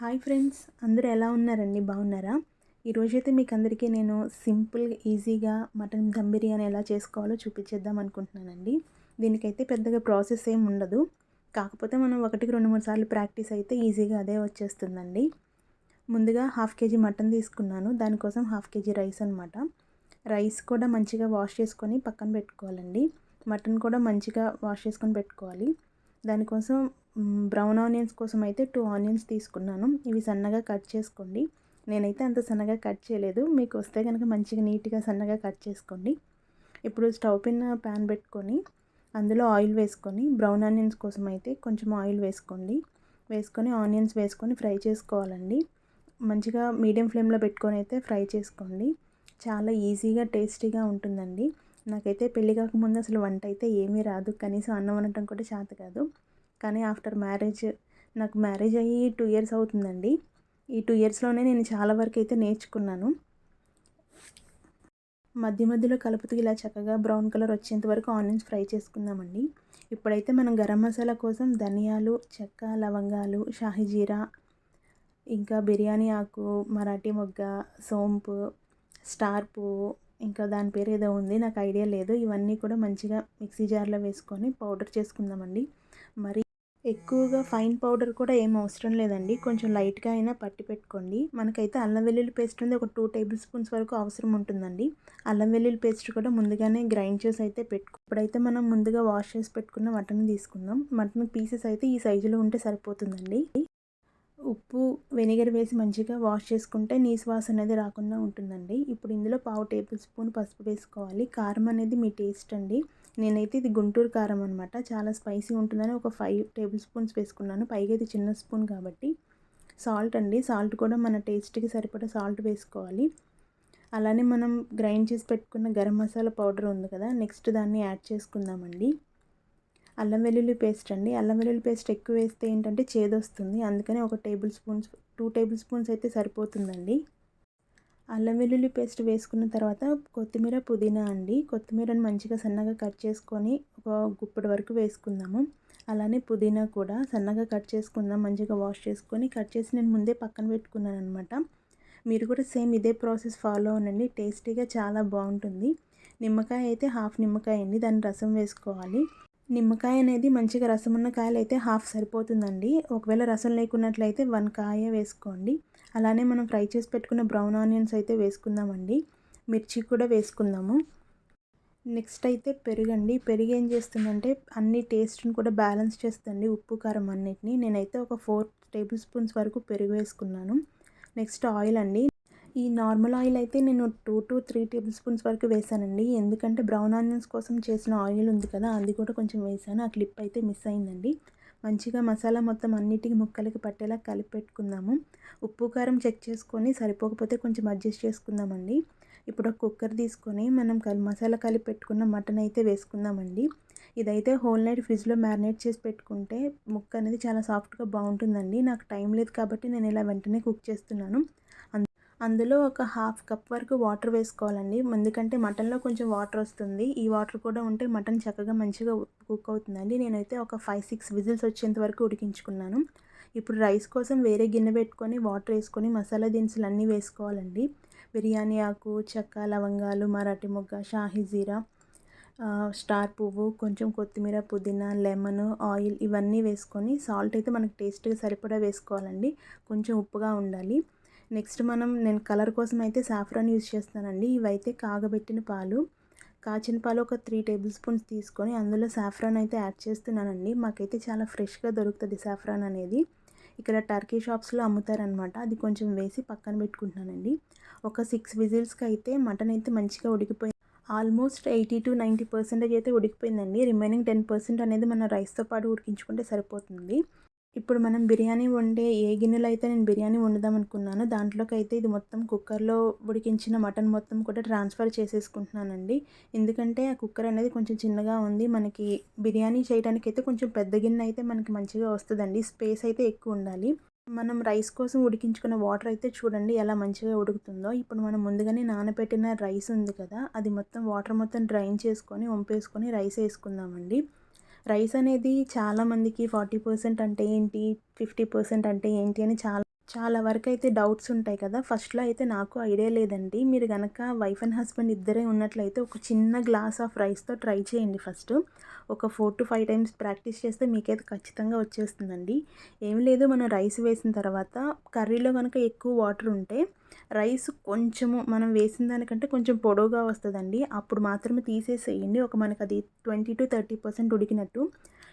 Hi friends అందరూ ఎలా ఉన్నారండి? బాగున్నారా? ఈరోజైతే మీకు అందరికీ నేను సింపుల్ ఈజీగా మటన్ దమ్ బిర్యానీ ఎలా చేసుకోవాలో చూపించేద్దాం అనుకుంటున్నానండి. దీనికైతే పెద్దగా ప్రాసెస్ ఏం ఉండదు. కాకపోతే మనం ఒకటికి రెండు మూడు సార్లు ప్రాక్టీస్ అయితే ఈజీగా అదే వచ్చేస్తుందండి. ముందుగా హాఫ్ కేజీ మటన్ తీసుకున్నాను. దానికోసం హాఫ్ కేజీ రైస్ అనమాట రైస్ కూడా మంచిగా వాష్ చేసుకొని పక్కన పెట్టుకోవాలండి. మటన్ కూడా మంచిగా వాష్ చేసుకొని పెట్టుకోవాలి. దానికోసం బ్రౌన్ ఆనియన్స్ కోసం అయితే టూ ఆనియన్స్ తీసుకున్నాను. ఇవి సన్నగా కట్ చేసుకోండి. నేనైతే అంత సన్నగా కట్ చేయలేదు. మీకు వస్తే కనుక మంచిగా నీట్గా సన్నగా కట్ చేసుకోండి. ఇప్పుడు స్టవ్ పైన ప్యాన్ పెట్టుకొని అందులో ఆయిల్ వేసుకొని బ్రౌన్ ఆనియన్స్ కోసం అయితే కొంచెం ఆయిల్ వేసుకోండి. వేసుకొని ఆనియన్స్ వేసుకొని ఫ్రై చేసుకోవాలండి. మంచిగా మీడియం ఫ్లేమ్లో పెట్టుకొని అయితే ఫ్రై చేసుకోండి. చాలా ఈజీగా టేస్టీగా ఉంటుందండి. నాకైతే పెళ్ళి కాకముందు అసలు వంట అయితే ఏమీ రాదు. కనీసం అన్నం వండటం కూడా చేత కాదు. కానీ ఆఫ్టర్ మ్యారేజ్ నాకు మ్యారేజ్ అయ్యి టూ ఇయర్స్ అవుతుందండి. ఈ టూ ఇయర్స్లోనే నేను చాలా వరకు అయితే నేర్చుకున్నాను. మధ్య మధ్యలో కలుపుతూ ఇలా చక్కగా బ్రౌన్ కలర్ వచ్చేంత వరకు ఆనియన్స్ ఫ్రై చేసుకుందామండి. ఇప్పుడైతే మనం గరం మసాలా కోసం ధనియాలు చెక్క లవంగాలు షాహిజీరా ఇంకా బిర్యానీ ఆకు మరాఠీ మొగ్గ సోంపు స్టార్ పువ్వు ఇంకా దాని పేరు ఏదో ఉంది నాకు ఐడియా లేదు. ఇవన్నీ కూడా మంచిగా మిక్సీ జార్లో వేసుకొని పౌడర్ చేసుకుందామండి. మరి ఎక్కువగా ఫైన్ పౌడర్ కూడా ఏం అవసరం లేదండి. కొంచెం లైట్గా అయినా పట్టి పెట్టుకోండి. మనకైతే అల్లం వెల్లుల్లి పేస్ట్ ఉంది. ఒక టూ టేబుల్ స్పూన్స్ వరకు అవసరం ఉంటుందండి. అల్లం వెల్లుల్లి పేస్ట్ కూడా ముందుగానే గ్రైండ్ చేసి అయితే పెట్టుకో ఇప్పుడైతే మనం ముందుగా వాష్ చేసి పెట్టుకున్న మటన్ తీసుకుందాం. మటన్ పీసెస్ అయితే ఈ సైజులో ఉంటే సరిపోతుందండి. ఉప్పు వెనిగర్ వేసి మంచిగా వాష్ చేసుకుంటే నీసు వాసన అనేది రాకుండా ఉంటుందండి. ఇప్పుడు ఇందులో పావు టేబుల్ స్పూన్ పసుపు వేసుకోవాలి. కారం అనేది మీ టేస్ట్ అండి. నేనైతే ఇది గుంటూరు కారం అనమాట చాలా స్పైసీ ఉంటుందని ఒక ఫైవ్ టేబుల్ స్పూన్స్ వేసుకున్నాను. పైగా ఇది చిన్న స్పూన్ కాబట్టి సాల్ట్ అండి. సాల్ట్ కూడా మన టేస్ట్కి సరిపడా సాల్ట్ వేసుకోవాలి. అలానే మనం గ్రైండ్ చేసి పెట్టుకున్న గరం మసాలా పౌడర్ ఉంది కదా నెక్స్ట్ దాన్ని యాడ్ చేసుకుందామండి. అల్లం వెల్లుల్లి పేస్ట్ అండి. అల్లం వెల్లుల్లి పేస్ట్ ఎక్కువ వేస్తే ఏంటంటే చేదొస్తుంది. అందుకని ఒక tablespoons two tablespoons అయితే సరిపోతుందండి. అల్లం వెల్లుల్లి పేస్ట్ వేసుకున్న తర్వాత కొత్తిమీర పుదీనా అండి. కొత్తిమీరని మంచిగా సన్నగా కట్ చేసుకొని ఒక గుప్పటి వరకు వేసుకుందాము. అలానే పుదీనా కూడా సన్నగా కట్ చేసుకుందాం. మంచిగా వాష్ చేసుకొని కట్ చేసి నేను ముందే పక్కన పెట్టుకున్నాను అనమాట మీరు కూడా సేమ్ ఇదే ప్రాసెస్ ఫాలో అవ్వండి. టేస్టీగా చాలా బాగుంటుంది. నిమ్మకాయ అయితే హాఫ్ నిమ్మకాయ అండి. దాని రసం వేసుకోవాలి. నిమ్మకాయ అనేది మంచిగా రసం ఉన్న కాయలు అయితే హాఫ్ సరిపోతుందండి. ఒకవేళ రసం లేకున్నట్లయితే వన్ కాయ వేసుకోండి. అలానే మనం ఫ్రై చేసి పెట్టుకున్న బ్రౌన్ ఆనియన్స్ అయితే వేసుకుందామండి. మిర్చి కూడా వేసుకుందాము. నెక్స్ట్ అయితే పెరుగండి. పెరుగు ఏం చేస్తుందంటే అన్ని టేస్ట్ని కూడా బ్యాలెన్స్ చేస్తుంది ఉప్పు కారం అన్నిటిని. నేనైతే ఒక ఫోర్ టేబుల్ స్పూన్స్ వరకు పెరుగు వేసుకున్నాను. నెక్స్ట్ ఆయిల్ అండి. ఈ నార్మల్ ఆయిల్ అయితే నేను two to three tablespoons వరకు వేసానండి. ఎందుకంటే బ్రౌన్ ఆనియన్స్ కోసం చేసిన ఆయిల్ ఉంది కదా అది కూడా కొంచెం వేసాను. ఆ క్లిప్ అయితే మిస్ అయిందండి. మంచిగా మసాలా మొత్తం అన్నిటికీ ముక్కలకి పట్టేలా కలిపి పెట్టుకుందాము. ఉప్పు కారం చెక్ చేసుకొని సరిపోకపోతే కొంచెం అడ్జస్ట్ చేసుకుందామండి. ఇప్పుడు ఒక కుక్కర్ తీసుకొని మనం కలి మసాలా కలిపి పెట్టుకున్న మటన్ అయితే వేసుకుందామండి. ఇదైతే హోల్ నైట్ ఫ్రిడ్జ్లో మ్యారినేట్ చేసి పెట్టుకుంటే ముక్క అనేది చాలా సాఫ్ట్గా బాగుంటుందండి. నాకు టైం లేదు కాబట్టి నేను ఇలా వెంటనే కుక్ చేస్తున్నాను. అందులో ఒక హాఫ్ కప్ వరకు వాటర్ వేసుకోవాలండి. ఎందుకంటే మటన్లో కొంచెం వాటర్ వస్తుంది. ఈ వాటర్ కూడా ఉంటే మటన్ చక్కగా మంచిగా కుక్ అవుతుందండి. నేనైతే ఒక ఫైవ్ సిక్స్ విజిల్స్ వచ్చేంత వరకు ఉడికించుకున్నాను. ఇప్పుడు రైస్ కోసం వేరే గిన్నె పెట్టుకొని వాటర్ వేసుకొని మసాలా దినుసులు అన్నీ వేసుకోవాలండి. బిర్యానీ ఆకు చెక్క లవంగాలు మరాఠీ మొగ్గ షాహీ జీరా స్టార్ పువ్వు కొంచెం కొత్తిమీర పుదీనా లెమన్ ఆయిల్ ఇవన్నీ వేసుకొని సాల్ట్ అయితే మనకు టేస్ట్గా సరిపడా వేసుకోవాలండి. కొంచెం ఉప్పుగా ఉండాలి. నెక్స్ట్ మనం నేను కలర్ కోసం అయితే సాఫ్రాన్ యూజ్ చేస్తానండి. ఇవైతే కాగబెట్టిన పాలు. కాచిన పాలు ఒక త్రీ టేబుల్ స్పూన్స్ తీసుకొని అందులో సాఫ్రాన్ అయితే యాడ్ చేస్తున్నానండి. మాకైతే చాలా ఫ్రెష్గా దొరుకుతుంది సాఫ్రాన్ అనేది. ఇక్కడ టర్కీ షాప్స్లో అమ్ముతారనమాట అది కొంచెం వేసి పక్కన పెట్టుకుంటున్నానండి. ఒక సిక్స్ విజిల్స్కి అయితే మటన్ అయితే మంచిగా ఉడికిపోయింది almost eighty to ninety percentage అయితే ఉడికిపోయిందండి. రిమైనింగ్ టెన్ పర్సెంట్ అనేది మన రైస్తో పాటు ఉడికించుకుంటే సరిపోతుంది. ఇప్పుడు మనం బిర్యానీ వండే ఏ గిన్నెలో అయితే నేను బిర్యానీ వండుదాం అనుకున్నాను దాంట్లోకి అయితే ఇది మొత్తం కుక్కర్లో ఉడికించిన మటన్ మొత్తం కూడా ట్రాన్స్ఫర్ చేసేసుకుంటున్నానండి. ఎందుకంటే ఆ కుక్కర్ అనేది కొంచెం చిన్నగా ఉంది. మనకి బిర్యానీ చేయడానికి అయితే కొంచెం పెద్ద గిన్నె అయితే మనకి మంచిగా వస్తుందండి. స్పేస్ అయితే ఎక్కువ ఉండాలి. మనం రైస్ కోసం ఉడికించుకున్న వాటర్ అయితే చూడండి ఎలా మంచిగా ఉడుకుతుందో. ఇప్పుడు మనం ముందుగానే నానబెట్టిన రైస్ ఉంది కదా అది మొత్తం వాటర్ మొత్తం డ్రైన్ చేసుకొని వంపేసుకొని రైస్ వేసుకుందామండి. రైస్ అనేది చాలామందికి ఫార్టీ పర్సెంట్ అంటే ఏంటి ఫిఫ్టీ పర్సెంట్ అంటే ఏంటి అని చాలా చాలా వరకు అయితే డౌట్స్ ఉంటాయి కదా. ఫస్ట్లో అయితే నాకు ఐడియా లేదండి. మీరు కనుక వైఫ్ అండ్ హస్బెండ్ ఇద్దరే ఉన్నట్లయితే ఒక చిన్న గ్లాస్ ఆఫ్ రైస్తో ట్రై చేయండి ఫస్ట్. ఒక four to five times practice చేస్తే మీకైతే ఖచ్చితంగా వచ్చేస్తుందండి. ఏమి లేదు మనం రైస్ వేసిన తర్వాత కర్రీలో కనుక ఎక్కువ వాటర్ ఉంటే రైస్ కొంచెము మనం వేసిన దానికంటే కొంచెం పొడవుగా వస్తుందండి. అప్పుడు మాత్రమే తీసేసేయండి. ఒక మనకు అది ట్వంటీ టు థర్టీ పర్సెంట్ ఉడికినట్టు.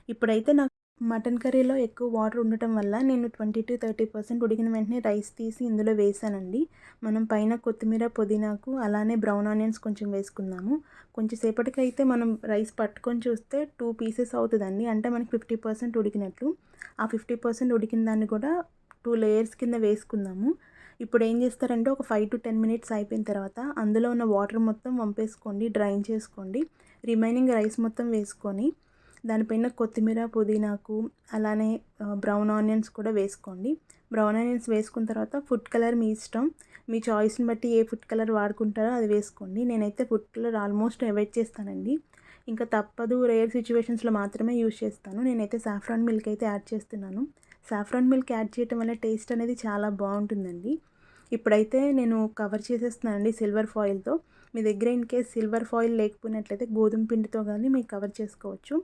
ఇప్పుడైతే నాకు మటన్ కర్రీలో ఎక్కువ వాటర్ ఉండటం వల్ల నేను ట్వంటీ టు థర్టీ పర్సెంట్ ఉడికిన వెంటనే రైస్ తీసి ఇందులో వేసానండి. మనం పైన కొత్తిమీర పుదీనాకు అలానే బ్రౌన్ ఆనియన్స్ కొంచెం వేసుకుందాము. కొంచెం సేపటికి అయితే మనం రైస్ పట్టుకొని చూస్తే టూ పీసెస్ అవుతుందండి. అంటే మనకి ఫిఫ్టీ పర్సెంట్ ఉడికినట్లు. ఆ ఫిఫ్టీ పర్సెంట్ ఉడికిన దాన్ని కూడా టూ లేయర్స్ కింద వేసుకుందాము. ఇప్పుడు ఏం చేస్తారంటే ఒక ఫైవ్ టు టెన్ మినిట్స్ అయిపోయిన తర్వాత అందులో ఉన్న వాటర్ మొత్తం వంపేసుకోండి డ్రైన్ చేసుకోండి. రిమైనింగ్ రైస్ మొత్తం వేసుకొని దానిపైన కొత్తిమీర పుదీనాకు అలానే బ్రౌన్ ఆనియన్స్ కూడా వేసుకోండి. బ్రౌన్ ఆనియన్స్ వేసుకున్న తర్వాత ఫుడ్ కలర్ మీ ఇష్టం. మీ చాయిస్ని బట్టి ఏ ఫుడ్ కలర్ వాడుకుంటారో అది వేసుకోండి. నేనైతే ఫుడ్ కలర్ ఆల్మోస్ట్ అవాయిడ్ చేస్తానండి. ఇంకా తప్పదు రేర్ సిచ్యువేషన్స్లో మాత్రమే యూజ్ చేస్తాను. నేనైతే సాఫ్రాన్ మిల్క్ అయితే యాడ్ చేస్తున్నాను. సాఫ్రాన్ మిల్క్ యాడ్ చేయటం వల్ల టేస్ట్ అనేది చాలా బాగుంటుందండి. ఇప్పుడైతే నేను కవర్ చేసేస్తున్నానండి సిల్వర్ ఫాయిల్తో మీ దగ్గర ఇన్ కేస్ సిల్వర్ ఫాయిల్ లేకపోయినట్లయితే గోధుమ పిండితో కానీ మీకు కవర్ చేసుకోవచ్చు.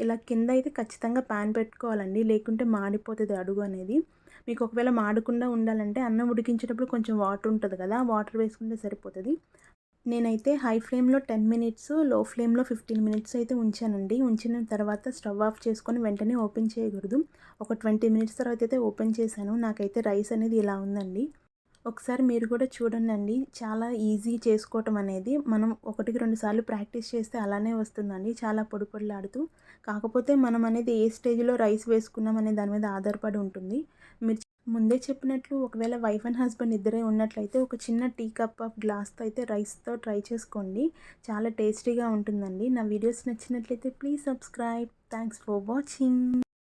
ఇలా కింద అయితే ఖచ్చితంగా ప్యాన్ పెట్టుకోవాలండి. లేకుంటే మాడిపోతుంది అడుగు అనేది. మీకు ఒకవేళ మాడకుండా ఉండాలంటే అన్నం ఉడికించేటప్పుడు కొంచెం వాటర్ ఉంటుంది కదా వాటర్ వేసుకుంటే సరిపోతుంది. నేనైతే హై ఫ్లేమ్లో టెన్ మినిట్స్లో ఫ్లేమ్లో ఫిఫ్టీన్ మినిట్స్ అయితే ఉంచానండి. ఉంచిన తర్వాత స్టవ్ ఆఫ్ చేసుకొని వెంటనే ఓపెన్ చేయకూడదు. ఒక ట్వంటీ మినిట్స్ తర్వాత అయితే ఓపెన్ చేశాను. నాకైతే రైస్ అనేది ఇలా ఉందండి. ఒకసారి మీరు కూడా చూడండి చాలా ఈజీ చేసుకోవటం అనేది. మనం ఒకటికి రెండు సార్లు ప్రాక్టీస్ చేస్తే అలానే వస్తుందండి. చాలా పొడి పొడిలాడుతూ. కాకపోతే మనం అనేది ఏ స్టేజ్లో రైస్ వేసుకున్నాం అనే దాని మీద ఆధారపడి ఉంటుంది. మీరు ముందే చెప్పినట్లు ఒకవేళ వైఫ్ అండ్ హస్బెండ్ ఇద్దరే ఉన్నట్లయితే ఒక చిన్న టీ కప్ ఆఫ్ గ్లాస్తో అయితే రైస్తో ట్రై చేసుకోండి. చాలా టేస్టీగా ఉంటుందండి. నా వీడియోస్ నచ్చినట్లయితే please subscribe. Thanks for watching.